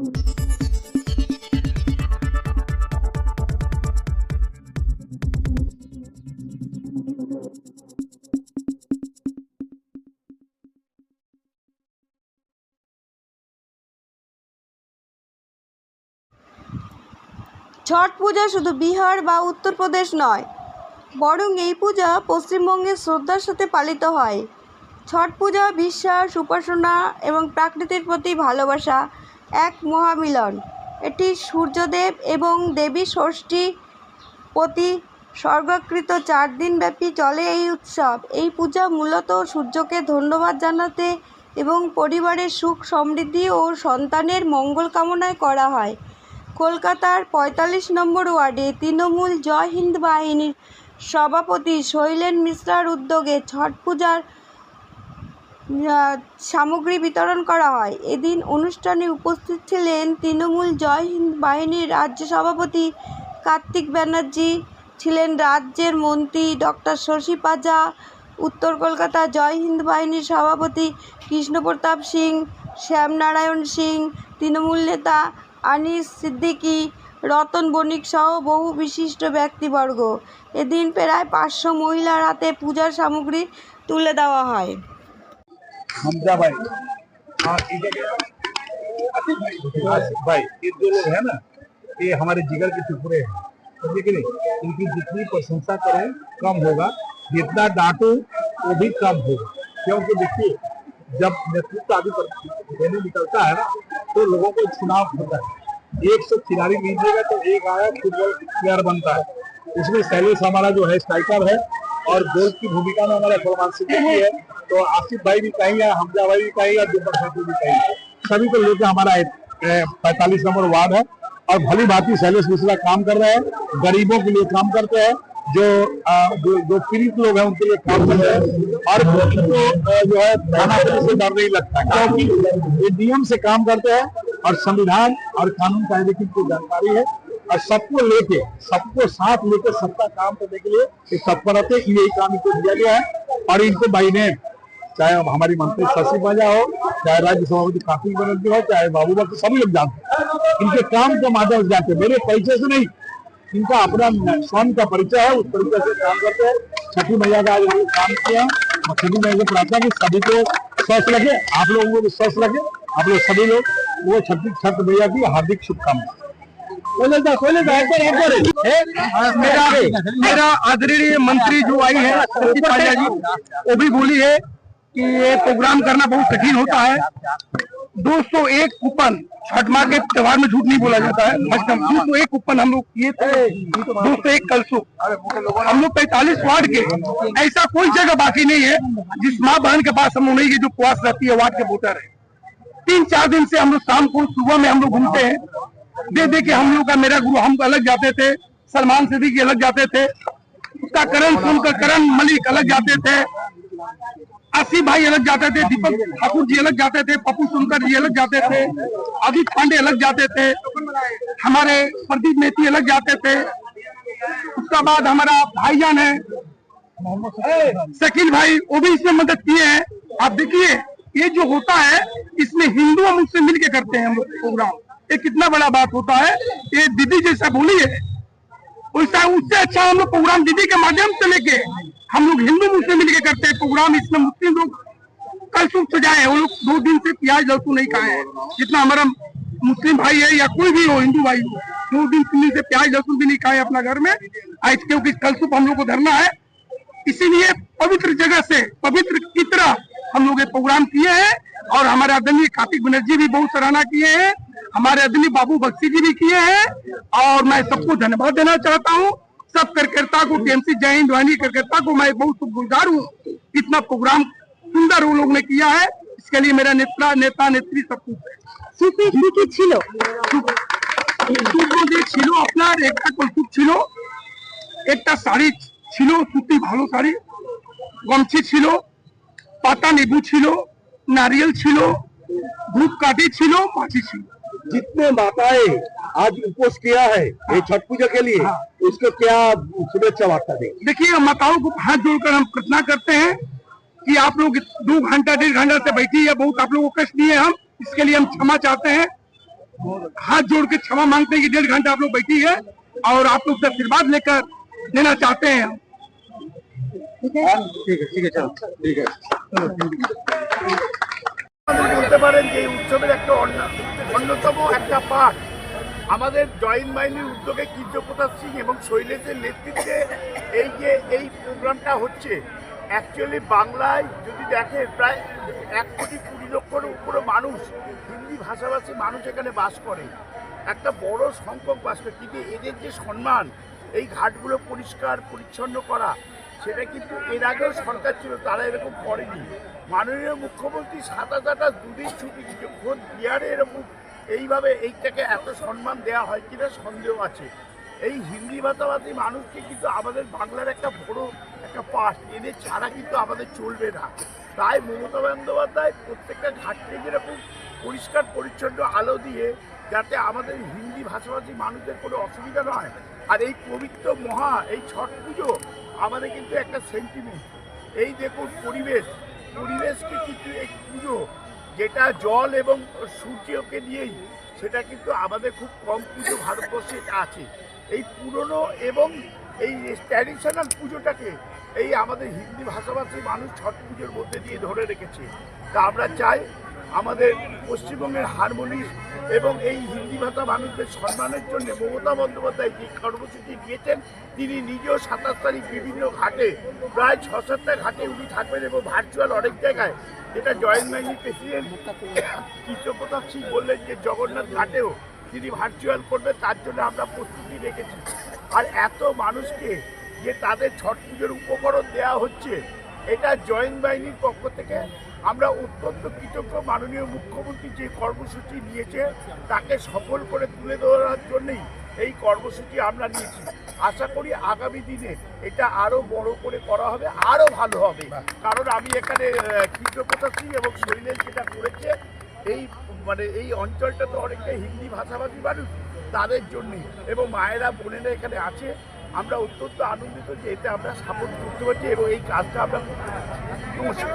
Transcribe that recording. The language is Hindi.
ছট পূজা শুধু বিহার বা উত্তরপ্রদেশ নয়, বরং এই পূজা পশ্চিমবঙ্গে শ্রদ্ধার সাথে পালিত হয়। ছট পূজা, বিশ্বাস, উপাসনা এবং প্রাকৃতির প্রতি ভালোবাসা এক মহামিলন। এটি সূর্যদেব এবং দেবী ষষ্ঠী প্রতি স্বর্গকৃত চার দিনব্যাপী চলে এই উৎসব। এই পূজা মূলত সূর্যকে ধন্যবাদ জানাতে এবং পরিবারের সুখ, সমৃদ্ধি ও সন্তানের মঙ্গল কামনায় করা হয়। কলকাতার পঁয়তাল্লিশ নম্বর ওয়ার্ডে তৃণমূল জয় হিন্দ বাহিনীর সভাপতি শৈলেন মিশ্রার উদ্যোগে ছট পূজার সামগ্রী বিতরণ করা হয়। এদিন অনুষ্ঠানে উপস্থিত ছিলেন তৃণমূল জয় হিন্দ বাহিনীর রাজ্য সভাপতি কার্তিক ব্যানার্জি, ছিলেন রাজ্যের মন্ত্রী ডক্টর শশী পাজা, উত্তর কলকাতা জয় হিন্দ বাহিনীর সভাপতি কৃষ্ণপ্রতাপ সিং, শ্যামনারায়ণ সিং, তৃণমূল নেতা আনিস সিদ্দিকী, রতন বণিক সহ বহু বিশিষ্ট ব্যক্তিবর্গ। এদিন প্রায় পাঁচশো মহিলার হাতে পূজার সামগ্রী তুলে দেওয়া হয়। हमजा भाई। हाँ भाई, ये दो लोग हैं ना, ये हमारे जिगर के टुकड़े हैं। समझे कि नहीं? इनकी जितनी प्रशंसा करें, कम होगा। जितना डांटो, वो भी कम होगा। क्योंकि देखिए, जब नेतृत्व आदि पर देने निकलता है ना तो लोगों को चुनाव होता है। एक सौ खिलाड़ी लीजिएगा तो एक आया, फुटबॉल प्लेयर बनता है। उसमें शैलेश हमारा जो है, स्ट्राइकर है। और गोल की भूमिका में हमारा सलमान सिद्दीकी है। तो आसिफ भाई भी कहेंगे हमजा भाई भी कहेंगे और दीपक ठाकुर भी कहेंगे। सभी को लेकर हमारा पैतालीस नंबर वार्ड है। और भली भांति शैलेश मिश्रा काम कर रहे हैं गरीबों के लिए काम करते हैं जो जो, जो पीड़ित लोग हैं उनके लिए काम कर रहे हैं। और को जो है थाना पुलिस से डर नहीं लगता क्योंकि ये नियम से काम करते हैं। और संविधान और कानून की इनको जानकारी है और सबको लेके, सबको साथ लेके सबका काम करने के लिए ये तत्पर रहते हैं। यही काम इनको दिया गया है। और इनको बाई नेम चाहे अब हमारी मंत्री शशि पाजा हो, चाहे राज्य सभापति कार्तिक बनर्जी हो, चाहे बाबू भक्त सभी लोग जानते हैं। इनके काम के माध्यम से जानते मेरे परिचय से नहीं, इनका अपना स्वयं का परिचय है, उस परिचय से काम करते हैं। छठी मैया का आज लोग काम किया। और छठी मैया से प्रार्थना की, सभी को स्वस्थ रखे, आप लोगों को भी स्वस्थ रखे, आप लोग सभी लोग, वो छठी, छठ मैया की हार्दिक शुभकामनाएँ। मेरा मेरा आदरणीय मंत्री जो आई है जी, वो भी बोली है कि ये प्रोग्राम करना बहुत कठिन होता है। 201 कूपन छठ माँ के त्योहार में झूठ नहीं बोला जाता है। दो सौ एक कूपन हम लोग किए थे, दो सौ एक कलसुप हम लोग पैतालीस वार्ड के, ऐसा कोई जगह बाकी नहीं है, जिस माँ बहन के पास हम लोग नहीं जो कुआस रहती है, वार्ड के वोटर है। तीन चार दिन से हम लोग शाम को सुबह में हम लोग घूमते हैं दे दे के हम लोग का, मेरा गुरु हम अलग जाते थे, सलमान सिद्दीकी अलग जाते थे, उसका करण सुनकर करण मलिक अलग जाते थे आसिफ भाई अलग जाते थे, दीपक ठाकुर जी अलग जाते थे, पप्पू सुनकर जी अलग जाते थे अदित पांडे अलग जाते थे, हमारे प्रदीप मेहती अलग जाते थे, उसका बाद हमारा भाईजान है, शकील भाई, वो भी इसमें मदद किए हैं। आप देखिए, ये जो होता है, इसमें हिंदू और मुस्लिम मिलके करते हैं हम प्रोग्राम। ये कितना बड़ा बात होता है? ये दीदी जैसा बोली है। वैसा उससे अच्छा हम लोग प्रोग्राम दीदी के माध्यम से लेके, हम लोग हिंदू मुस्लिम मिलके करते हैं प्रोग्राम, इसमें मुस्लिम लोग कल सुख सजाए वो लोग दो दिन से प्याज लहसुन नहीं खाए हैं। जितना हमारा मुस्लिम भाई है या कोई भी हो, हिंदू भाई हो, दो दिन, तीन दिन से प्याज लहसुन भी नहीं खाए अपना घर में। आज क्योंकि कल सुख हम लोग को धरना है। इसीलिए पवित्र जगह से, पवित्र की तरह हम लोग ये प्रोग्राम किए हैं और हमारे आदरणीय कार्तिक बनर्जी भी बहुत सराहना किए हैं हमारे आदरणीय बाबू बख्शी जी भी किए हैं और मैं सबको धन्यवाद देना चाहता हूँ सब कार्यकर्ता को टीएमसी जय हिंद वाहिनी कार्यकर्ता को मैं बहुत शुक्रगुजार हूँ इतना प्रोग्राम सुंदर वो लोग ने किया है इसके लिए मेरा नेता नेता नेत्री सब कुछ है সুপি কি কি ছিল সুব্রত ছিল আপনার একটা কৌতুক ছিল একটা শাড়ি ছিল সুতি ভালো শাড়ি গমছি ছিল পাতা লেবু ছিল নারিয়েল ছিল ধূপকাঠি ছিল মাছি ছিল जितने माताएं आज उपवास किया है ये छठ पूजा के लिए उसको क्या शुभेच्छा वार्ता देंगे देखिए हम माताओं को हाथ जोड़कर हम प्रार्थना करते हैं कि आप लोग दो घंटा डेढ़ घंटा से बैठी है बहुत आप लोगों को कष्ट दिए हम इसके लिए हम क्षमा चाहते हैं हाथ जोड़ के क्षमा मांगते हैं कि डेढ़ घंटा आप लोग बैठी है और आप लोग से आशीर्वाद लेकर लेना चाहते हैं हम আপনি বলতে পারেন যে উৎসবের একটা অন্য- অন্যতম একটা পার্ট আমাদের জয়েন্ট বাহিনীর উদ্যোগে কীর্তপ্রতাপ সিং এবং শৈলেশের নেতৃত্বে এই যে এই প্রোগ্রামটা হচ্ছে অ্যাকচুয়ালি বাংলায় যদি দেখেন, প্রায় এক কোটি কুড়ি লক্ষর উপরে মানুষ, হিন্দি ভাষাভাষী মানুষ এখানে বাস করে। একটা বড় সংখ্যক বাস করে। কিন্তু এদের যে সম্মান, এই ঘাটগুলো পরিষ্কার, পরিচ্ছন্ন করা সেটা কিন্তু এর আগেও সরকার ছিল, তারা এরকম করেনি। মাননীয় মুখ্যমন্ত্রী সাতাশ আঠাশ দুদিন ছুটি দিচ্ছে খোদ বিহারে এরকম এইভাবে এইটাকে এত সম্মান দেওয়া হয় কিনা সন্দেহ আছে। এই হিন্দি ভাষাভাষী মানুষকে কিন্তু আমাদের বাংলার একটা বড় একটা পার্ট এদের ছাড়া কিন্তু আমাদের চলবে না। তাই মমতা বন্দ্যোপাধ্যায় প্রত্যেকটা ঘাটকে যেরকম পরিষ্কার, পরিচ্ছন্ন আলো দিয়ে যাতে আমাদের হিন্দি ভাষাভাষী মানুষদের কোনো অসুবিধা নয়। আর এই পবিত্র মহা, এই ছট পুজো আমাদের কিন্তু একটা সেন্টিমেন্ট এই দেখুন পরিবেশ, পরিবেশকে কিন্তু এই পুজো, যেটা জল এবং সূর্যকে নিয়েই, সেটা কিন্তু আমাদের খুব কম পুজো ভারতবর্ষে আছে। এই পুরনো এবং এই ট্র্যাডিশনাল পুজোটাকে এই আমাদের হিন্দি ভাষাভাষী মানুষ ছট পুজোর মধ্যে দিয়ে ধরে রেখেছে। তা আমরা চাই আমাদের পশ্চিমবঙ্গের হারমোনিস এবং এই হিন্দি ভাষা মানুষদের সম্মানের জন্য মমতা বন্দ্যোপাধ্যায় যে কর্মসূচি দিয়েছেন, তিনি নিজেও সাতাশ তারিখ বিভিন্ন ঘাটে, প্রায় ছ সাতটা ঘাটে উনি থাকবেন এবং ভার্চুয়াল অনেক জায়গায়। যেটা জয়েন্ট বাহিনীর প্রেসিডেন্ট কৃষ্ণপ্রতাপ সিং বললেন যে জগন্নাথ ঘাটেও তিনি ভার্চুয়াল করবে তার জন্য আমরা প্রস্তুতি রেখেছি। আর এত মানুষকে যে তাদের ছট পুজোর উপকরণ দেওয়া হচ্ছে, এটা জয়েন্ট বাহিনীর পক্ষ থেকে। আমরা অত্যন্ত কৃতজ্ঞ মাননীয় মুখ্যমন্ত্রী যে কর্মসূচি নিয়েছে, তাকে সফল করে তুলে ধরার জন্যই এই কর্মসূচি আমরা নিয়েছি। আশা করি আগামী দিনে এটা আরও বড় করে করা হবে, আরও ভালো হবে। কারণ আমি এখানে কৃতজ্ঞতা সিং এবং শৈলেন যেটা করেছে, এই মানে এই অঞ্চলটা তো অনেকটা হিন্দি ভাষাভাষী মানুষ, তাদের জন্যই এবং মায়েরা, বোনেরা এখানে আছে। আমরা অত্যন্ত আনন্দিত যে এতে আমরা সাপোর্ট করতে পারছি এবং এই কাজটা আমরা নমস্কার।